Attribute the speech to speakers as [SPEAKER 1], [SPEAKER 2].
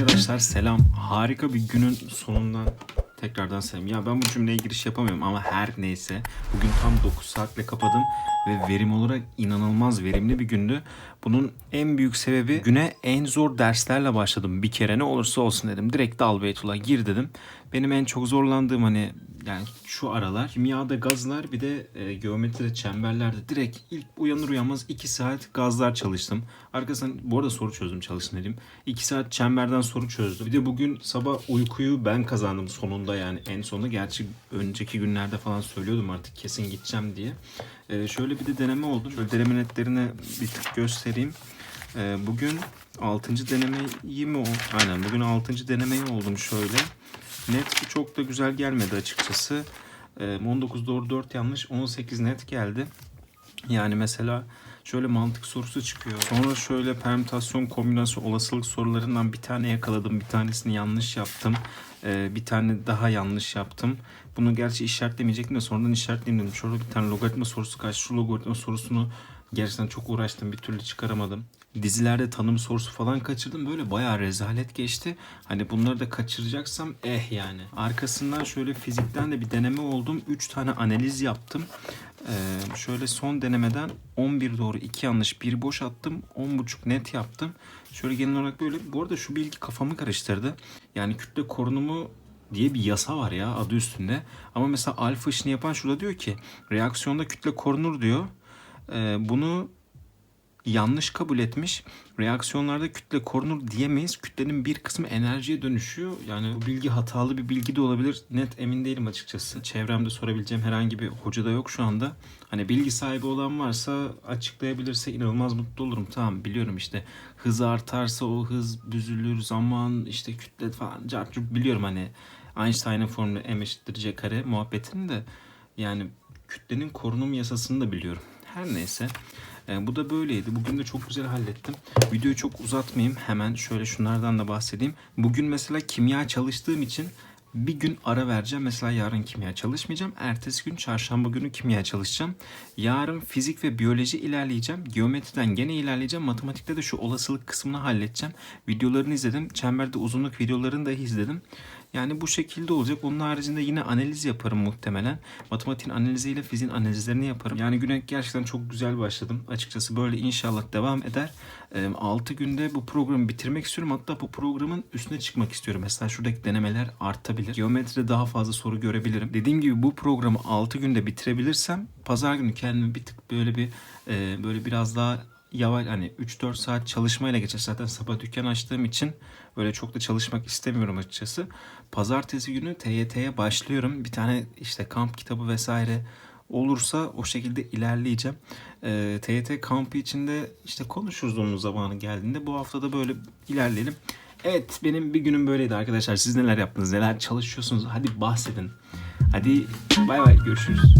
[SPEAKER 1] Arkadaşlar selam. Harika bir günün sonundan tekrardan selam. Ya ben bu cümleye giriş yapamıyorum ama her neyse. Bugün tam 9 saatle kapadım ve verim olarak inanılmaz verimli bir gündü. Bunun en büyük sebebi güne en zor derslerle başladım. Bir kere ne olursa olsun dedim. Direkt dal Beytullah gir dedim. Benim en çok zorlandığım hani yani şu aralar kimyada gazlar bir de e, geometride çemberlerde direkt ilk uyanır uyanmaz 2 saat gazlar çalıştım. Arkasından bu arada soru çözdüm çalıştım dedim. 2 saat çemberden soru çözdüm. Bir de bugün sabah uykuyu ben kazandım sonunda yani en sonunda. Gerçi önceki günlerde falan söylüyordum artık kesin gideceğim diye. E, şöyle bir de deneme oldu. Şöyle deneme netlerini bir tık göstereyim. E, bugün 6. denemeyi mi? Aynen bugün 6. denemeyi oldum şöyle. Net çok da güzel gelmedi açıkçası. Ee, 19 doğru 4 yanlış 18 net geldi. Yani mesela şöyle mantık sorusu çıkıyor. Sonra şöyle permütasyon kombinasyon olasılık sorularından bir tane yakaladım. Bir tanesini yanlış yaptım. Ee, bir tane daha yanlış yaptım. Bunu gerçi işaretlemeyecektim de sonradan işaretleyeyim dedim. Şöyle bir tane logaritma sorusu kaç. Şu logaritma sorusunu gerçekten çok uğraştım. Bir türlü çıkaramadım. Dizilerde tanım sorusu falan kaçırdım. Böyle bayağı rezalet geçti. Hani bunları da kaçıracaksam eh yani. Arkasından şöyle fizikten de bir deneme oldum. 3 tane analiz yaptım. Ee, şöyle son denemeden 11 doğru 2 yanlış 1 boş attım. 10.5 net yaptım. Şöyle genel olarak böyle. Bu arada şu bilgi kafamı karıştırdı. Yani kütle korunumu diye bir yasa var ya adı üstünde. Ama mesela alfa işini yapan şurada diyor ki reaksiyonda kütle korunur diyor. Ee, bunu yanlış kabul etmiş. Reaksiyonlarda kütle korunur diyemeyiz. Kütlenin bir kısmı enerjiye dönüşüyor. Yani bu bilgi hatalı bir bilgi de olabilir. Net emin değilim açıkçası. Çevremde sorabileceğim herhangi bir hoca da yok şu anda. Hani bilgi sahibi olan varsa açıklayabilirse inanılmaz mutlu olurum. Tamam biliyorum işte hız artarsa o hız büzülür zaman işte kütle falan biliyorum hani Einstein'ın formülü m eşittir c kare muhabbetini de yani kütlenin korunum yasasını da biliyorum. Her neyse. E, bu da böyleydi. Bugün de çok güzel hallettim. Videoyu çok uzatmayayım. Hemen şöyle şunlardan da bahsedeyim. Bugün mesela kimya çalıştığım için bir gün ara vereceğim. Mesela yarın kimya çalışmayacağım. Ertesi gün çarşamba günü kimya çalışacağım. Yarın fizik ve biyoloji ilerleyeceğim. Geometriden gene ilerleyeceğim. Matematikte de şu olasılık kısmını halledeceğim. Videolarını izledim. Çemberde uzunluk videolarını da izledim. Yani bu şekilde olacak. Onun haricinde yine analiz yaparım muhtemelen. Matematiğin analiziyle fiziğin analizlerini yaparım. Yani güne gerçekten çok güzel başladım. Açıkçası böyle inşallah devam eder. 6 günde bu programı bitirmek istiyorum. Hatta bu programın üstüne çıkmak istiyorum. Mesela şuradaki denemeler artabilir. Geometride daha fazla soru görebilirim. Dediğim gibi bu programı 6 günde bitirebilirsem pazar günü kendimi bir tık böyle bir böyle biraz daha yavaş hani 3-4 saat çalışmayla geçer. Zaten sabah dükkan açtığım için öyle çok da çalışmak istemiyorum açıkçası. Pazartesi günü TYT'ye başlıyorum. Bir tane işte kamp kitabı vesaire olursa o şekilde ilerleyeceğim. Ee, TYT kampı içinde işte konuşuruz onun zamanı geldiğinde. Bu hafta da böyle ilerleyelim. Evet benim bir günüm böyleydi arkadaşlar. Siz neler yaptınız? Neler çalışıyorsunuz? Hadi bahsedin. Hadi bay bay görüşürüz.